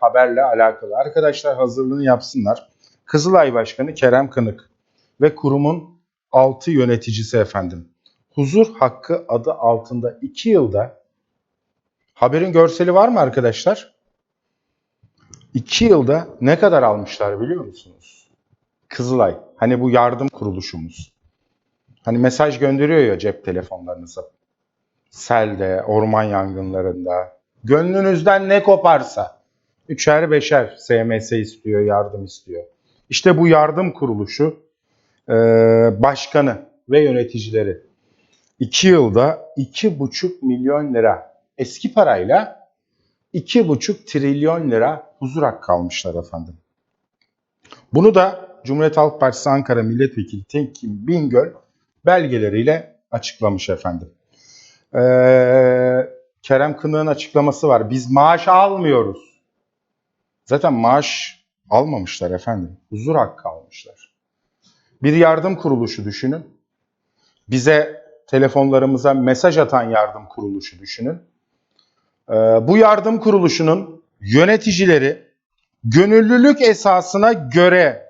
haberle alakalı. Arkadaşlar hazırlığını yapsınlar. Kızılay Başkanı Kerem Kınık ve kurumun 6 yöneticisi efendim. Huzur hakkı adı altında 2 yılda haberin görseli var mı arkadaşlar? 2 yılda ne kadar almışlar biliyor musunuz? Kızılay. Hani bu yardım kuruluşumuz. Hani mesaj gönderiyor ya cep telefonlarınıza. Selde, orman yangınlarında. Gönlünüzden ne koparsa. Üçer beşer SMS istiyor, yardım istiyor. İşte bu yardım kuruluşu e, başkanı ve yöneticileri 2 yılda 2,5 milyon lira eski parayla 2,5 trilyon lira huzur hakkı almışlar efendim. Bunu da Cumhuriyet Halk Partisi Ankara Milletvekili Tekin Bingöl belgeleriyle açıklamış efendim. Ee, Kerem Kınık'ın açıklaması var. Biz maaş almıyoruz. Zaten maaş almamışlar efendim. Huzur hakkı almışlar. Bir yardım kuruluşu düşünün. Bize telefonlarımıza mesaj atan yardım kuruluşu düşünün. Ee, bu yardım kuruluşunun yöneticileri gönüllülük esasına göre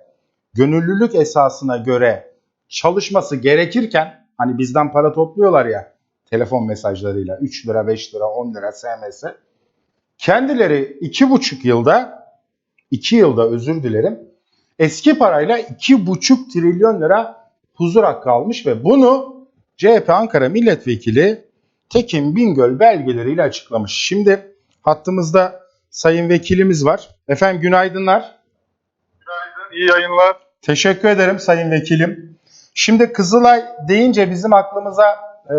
gönüllülük esasına göre çalışması gerekirken hani bizden para topluyorlar ya telefon mesajlarıyla 3 lira 5 lira 10 lira SMS kendileri 2,5 yılda 2 yılda özür dilerim eski parayla 2,5 trilyon lira huzur hakkı almış ve bunu CHP Ankara Milletvekili Tekin Bingöl belgeleriyle açıklamış. Şimdi hattımızda sayın vekilimiz var. Efendim günaydınlar. İyi yayınlar. Teşekkür ederim sayın vekilim. Şimdi Kızılay deyince bizim aklımıza e,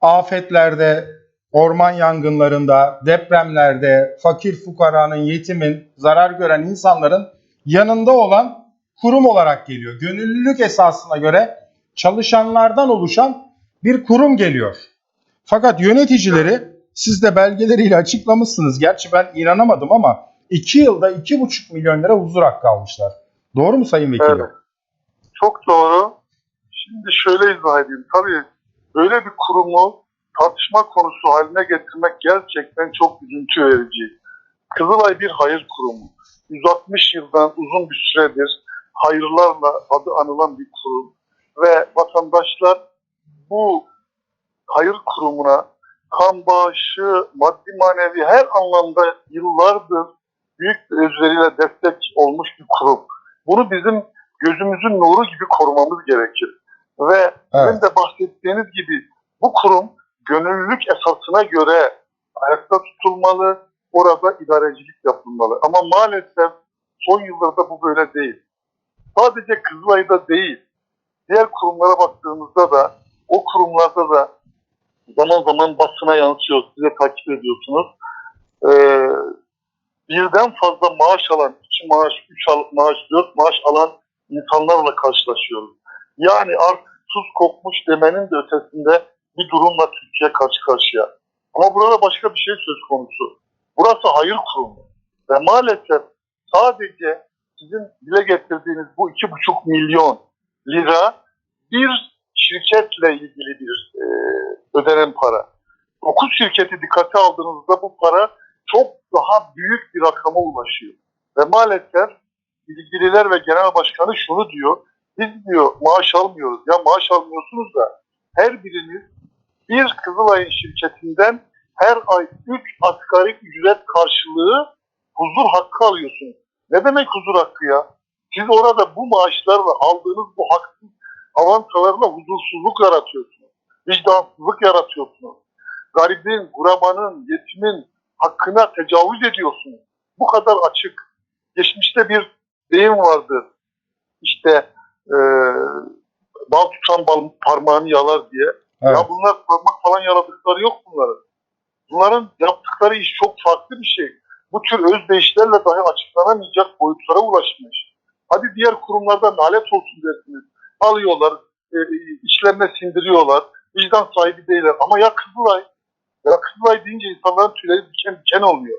afetlerde, orman yangınlarında, depremlerde, fakir fukaranın, yetimin, zarar gören insanların yanında olan kurum olarak geliyor. Gönüllülük esasına göre çalışanlardan oluşan bir kurum geliyor. Fakat yöneticileri siz de belgeleriyle açıklamışsınız. Gerçi ben inanamadım ama 2 yılda 2,5 milyon lira huzur hakkı almışlar. Doğru mu Sayın Vekilim? Evet. Çok doğru. Şimdi şöyle izah edeyim. Tabii böyle bir kurumu tartışma konusu haline getirmek gerçekten çok üzüntü verici. Kızılay bir hayır kurumu. 160 yıldan uzun bir süredir hayırlarla adı anılan bir kurum. Ve vatandaşlar bu hayır kurumuna kan bağışı, maddi manevi her anlamda yıllardır büyük bir özveriyle destek olmuş bir kurum. Bunu bizim gözümüzün nuru gibi korumamız gerekir. Ve Evet. sizin de bahsettiğiniz gibi bu kurum gönüllülük esasına göre ayakta tutulmalı, orada idarecilik yapılmalı. Ama maalesef son yıllarda bu böyle değil. Sadece Kızılay'da değil, diğer kurumlara baktığımızda da o kurumlarda da zaman zaman basına yansıyor, size takip ediyorsunuz. Ee, birden fazla maaş alan, iki maaş, üç maaş, dört maaş alan insanlarla karşılaşıyoruz. Yani artık tuz kokmuş demenin de ötesinde bir durumla Türkiye karşı karşıya. Ama burada başka bir şey söz konusu. Burası hayır kurumu. Ve maalesef sadece sizin dile getirdiğiniz bu iki buçuk milyon lira bir şirketle ilgili bir e, ödenen para. Dokuz şirketi dikkate aldığınızda bu para çok daha büyük bir rakama ulaşıyor. Ve maalesef ilgililer ve genel başkanı şunu diyor. Biz diyor maaş almıyoruz. Ya maaş almıyorsunuz da her biriniz bir Kızılay'ın şirketinden her ay 3 asgari ücret karşılığı huzur hakkı alıyorsunuz. Ne demek huzur hakkı ya? Siz orada bu maaşlarla aldığınız bu haksız avantalarla huzursuzluk yaratıyorsunuz. Vicdansızlık yaratıyorsunuz. Garibin, gurabanın, yetimin hakkına tecavüz ediyorsunuz. Bu kadar açık. Geçmişte bir deyim vardı. İşte e, bal tutan bal, parmağını yalar diye. Evet. Ya bunlar parmak falan yaladıkları yok bunların. Bunların yaptıkları iş çok farklı bir şey. Bu tür özdeyişlerle dahi açıklanamayacak boyutlara ulaşmış. Hadi diğer kurumlardan lanet olsun dersiniz. Alıyorlar, e, içlerine sindiriyorlar. Vicdan sahibi değiller. Ama ya Kızılay, ya Kızılay deyince insanların tüyleri diken diken oluyor.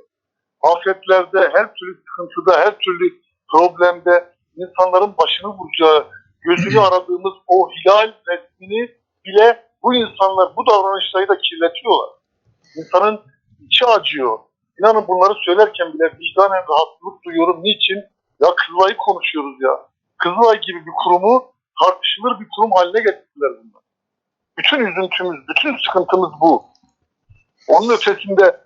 Afetlerde, her türlü sıkıntıda, her türlü problemde insanların başını vuracağı, gözünü aradığımız o hilal resmini bile bu insanlar bu davranışları da kirletiyorlar. İnsanın içi acıyor. inanın bunları söylerken bile vicdanen rahatsızlık duyuyorum. Niçin? Ya Kızılay'ı konuşuyoruz ya. Kızılay gibi bir kurumu tartışılır bir kurum haline getirdiler bunlar. Bütün üzüntümüz, bütün sıkıntımız bu. Onun ötesinde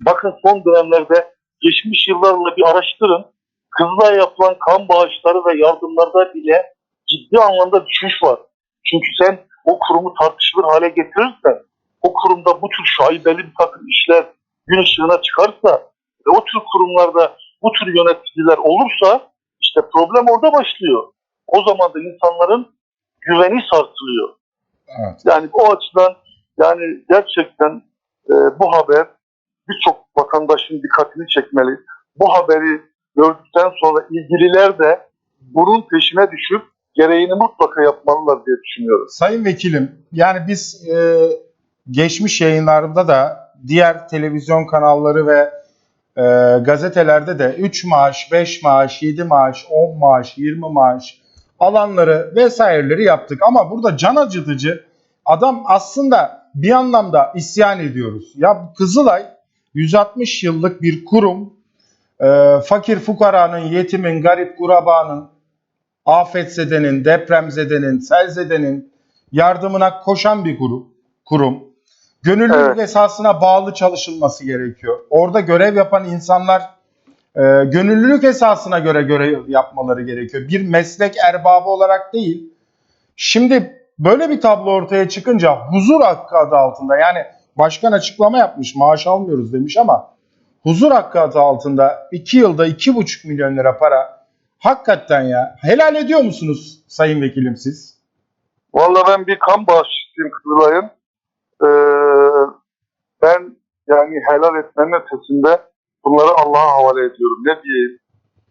bakın son dönemlerde geçmiş yıllarla bir araştırın. Kızılay'a yapılan kan bağışları ve yardımlarda bile ciddi anlamda düşüş var. Çünkü sen o kurumu tartışılır hale getirirsen, o kurumda bu tür şaibeli bir takım işler gün ışığına çıkarsa ve o tür kurumlarda bu tür yöneticiler olursa işte problem orada başlıyor. O zaman da insanların güveni sarsılıyor. Evet. Yani o açıdan yani gerçekten e, bu haber birçok vatandaşın dikkatini çekmeli. Bu haberi gördükten sonra ilgililer de bunun peşine düşüp gereğini mutlaka yapmalılar diye düşünüyorum. Sayın Vekilim, yani biz e, geçmiş yayınlarında da diğer televizyon kanalları ve e, gazetelerde de 3 maaş, 5 maaş, 7 maaş, 10 maaş, 20 maaş alanları vesaireleri yaptık. Ama burada can acıtıcı adam aslında bir anlamda isyan ediyoruz. Ya Kızılay 160 yıllık bir kurum. E, fakir fukaranın, yetimin, garip kurabanın, afetzedenin, depremzedenin, selzedenin yardımına koşan bir kurum. kurum. Gönüllülük Evet. esasına bağlı çalışılması gerekiyor. Orada görev yapan insanlar e, gönüllülük esasına göre görev yapmaları gerekiyor. Bir meslek erbabı olarak değil. Şimdi böyle bir tablo ortaya çıkınca huzur hakkı adı altında yani başkan açıklama yapmış maaş almıyoruz demiş ama huzur hakkı adı altında 2 yılda 2,5 milyon lira para hakikaten ya helal ediyor musunuz sayın vekilim siz? Vallahi ben bir kan bağışçısıyım Kızılay'ın. Ee, ben yani helal etmenin ötesinde bunları Allah'a havale ediyorum. Ne diyeyim?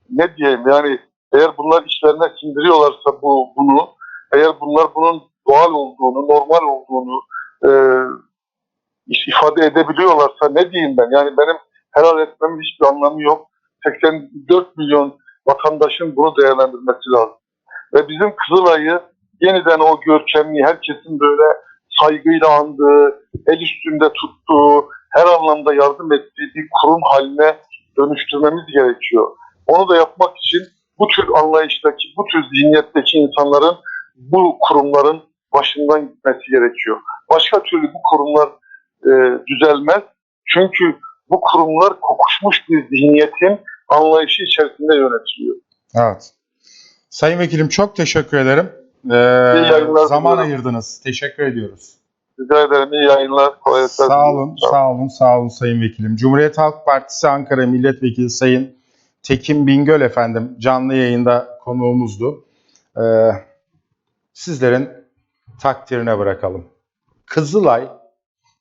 Ne diyeyim? Yani eğer bunlar işlerine sindiriyorlarsa bu bunu, eğer bunlar bunun doğal olduğunu, normal olduğunu e, ifade edebiliyorlarsa ne diyeyim ben? Yani benim helal etmemin hiçbir anlamı yok. 84 milyon vatandaşın bunu değerlendirmesi lazım. Ve bizim Kızılay'ı yeniden o görkemli, herkesin böyle saygıyla andığı, el üstünde tuttuğu, her anlamda yardım ettiği bir kurum haline dönüştürmemiz gerekiyor. Onu da yapmak için bu tür anlayıştaki, bu tür zihniyetteki insanların bu kurumların başından gitmesi gerekiyor. Başka türlü bu kurumlar e, düzelmez. Çünkü bu kurumlar kokuşmuş bir zihniyetin anlayışı içerisinde yönetiliyor. Evet. Sayın vekilim çok teşekkür ederim. Ee, zaman diliyorum. ayırdınız. Teşekkür ediyoruz. Rica ederim. iyi yayınlar. Kolaylıklar Sağ diliyorum. olun, sağ olun, sağ olun Sayın Vekilim. Cumhuriyet Halk Partisi Ankara Milletvekili Sayın Tekin Bingöl efendim canlı yayında konuğumuzdu. Ee, sizlerin takdirine bırakalım. Kızılay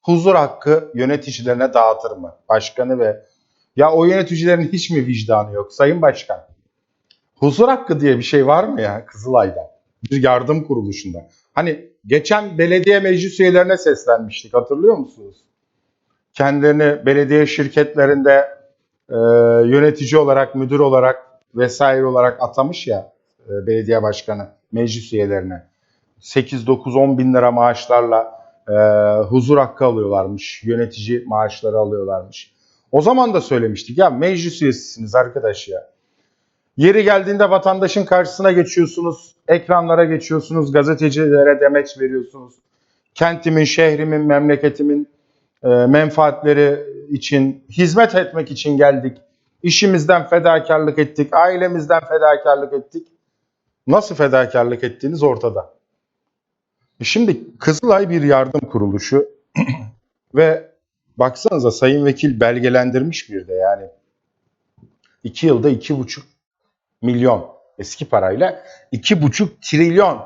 huzur hakkı yöneticilerine dağıtır mı? Başkanı ve ya o yöneticilerin hiç mi vicdanı yok Sayın Başkan? Huzur hakkı diye bir şey var mı ya Kızılay'da? Bir yardım kuruluşunda. Hani geçen belediye meclis üyelerine seslenmiştik hatırlıyor musunuz? Kendilerini belediye şirketlerinde e, yönetici olarak, müdür olarak vesaire olarak atamış ya e, belediye başkanı meclis üyelerine. 8, 9, 10 bin lira maaşlarla e, huzur hakkı alıyorlarmış. Yönetici maaşları alıyorlarmış. O zaman da söylemiştik ya meclis üyesisiniz arkadaş ya. Yeri geldiğinde vatandaşın karşısına geçiyorsunuz, ekranlara geçiyorsunuz, gazetecilere demeç veriyorsunuz. Kentimin, şehrimin, memleketimin e, menfaatleri için, hizmet etmek için geldik. İşimizden fedakarlık ettik, ailemizden fedakarlık ettik. Nasıl fedakarlık ettiğiniz ortada. E Şimdi Kızılay bir yardım kuruluşu ve baksanıza Sayın Vekil belgelendirmiş bir de yani. iki yılda iki buçuk milyon eski parayla iki buçuk trilyon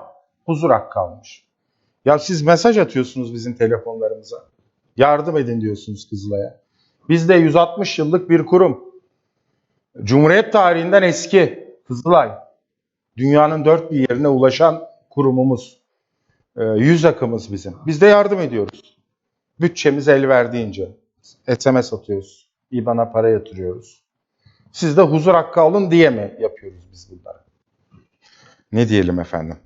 huzur hakkı almış. Ya siz mesaj atıyorsunuz bizim telefonlarımıza. Yardım edin diyorsunuz Kızılay'a. Biz de 160 yıllık bir kurum. Cumhuriyet tarihinden eski Kızılay. Dünyanın dört bir yerine ulaşan kurumumuz. Ee, yüz akımız bizim. Biz de yardım ediyoruz. Bütçemiz el verdiğince. SMS atıyoruz. İBAN'a para yatırıyoruz. Siz de huzur hakkı alın diye mi yapıyoruz biz bunları? Ne diyelim efendim?